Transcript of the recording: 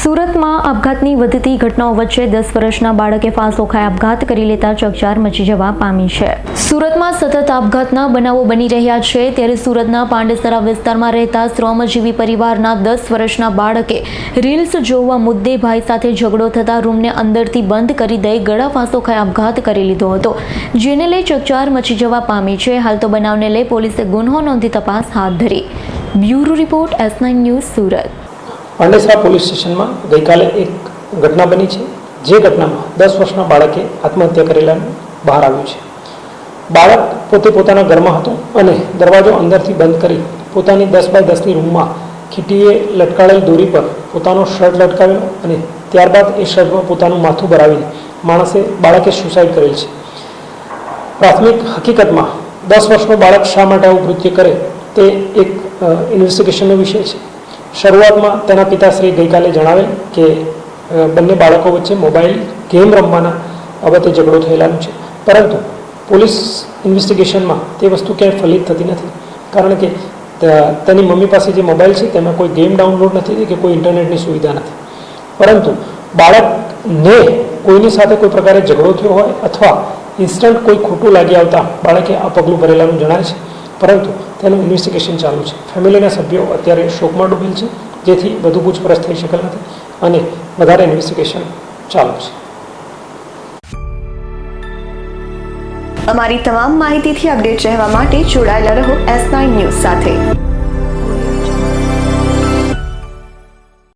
સુરતમાં આપઘાતની વધતી ઘટનાઓ વચ્ચે દસ વર્ષના બાળકે ફાંસો ખાઈ આપઘાત કરી લેતા ચકચાર મચી જવા પામી છે. સુરતમાં સતત આપઘાતના બનાવો બની રહ્યા છે. ત્યારે સુરતના પાંડેસરા વિસ્તારમાં રહેતા શ્રમજીવી પરિવારના દસ વર્ષના બાળકે રીલ્સ જોવા મુદ્દે ભાઈ સાથે ઝઘડો થતા રૂમને અંદરથી બંધ કરી દઈ ગળા ફાંસો ખાઈ આપઘાત કરી લીધો હતો. જેને લઈ ચકચાર મચી જવા પામી છે. હાલ તો બનાવને લઈ પોલીસે ગુન્હો નોંધી તપાસ હાથ ધરી. Bureau report S nine news Surat. Pandesara police સ્ટેશનમાં ગઈકાલે એક ઘટના બની છે. જે ઘટનામાં દસ વર્ષના બાળકે આત્મહત્યા કરેલાનું બહાર આવ્યું છે. બાળક પોતે પોતાના ઘરમાં હતો અને દરવાજો અંદરથી બંધ કરી પોતાની દસ બાય દસની રૂમમાં ખીટીએ લટકાળેલ દોરી પર પોતાનો શર્ટ લટકાવ્યો અને ત્યારબાદ એ શર્ટમાં પોતાનું માથું ભરાવીને માણસે બાળકે સુસાઇડ કરેલ છે. પ્રાથમિક હકીકતમાં દસ વર્ષનો બાળક શા માટે આવું કૃત્ય કરે તે એક ઇન્વેસ્ટિગેશનનો વિષય છે. શરૂઆતમાં તેના પિતાશ્રી ગઈકાલે જણાવેલ કે બંને બાળકો વચ્ચે મોબાઈલ ગેમ રમવાના બાબતે ઝઘડો થયેલાનું છે. પરંતુ પોલીસ ઇન્વેસ્ટિગેશનમાં તે વસ્તુ ક્યાંય ફલિત થતી નથી. કારણ કે તેની મમ્મી પાસે જે મોબાઈલ છે, તેમાં કોઈ ગેમ ડાઉનલોડ નથી થઈ કે કોઈ ઇન્ટરનેટની સુવિધા નથી. પરંતુ બાળકને કોઈની સાથે કોઈ પ્રકારે ઝઘડો થયો હોય અથવા ઇન્સ્ટન્ટ કોઈ ખોટું લાગી આવતા બાળકે આ પગલું ભરેલાનું જણાય છે. પરંતુ તેનું ઇન્વેસ્ટિગેશન ચાલુ છે. ફેમિલીના સભ્યો અત્યારે શોકમાં ડૂબેલ છે, જેથી વધુ પૂછપરછ થઈ શકેલ નથી અને વધારે ઇન્વેસ્ટિગેશન ચાલુ છે. અમારી તમામ માહિતીથી અપડેટ રહેવા માટે જોડાયેલા રહો એસ નાઇન ન્યૂઝ સાથે.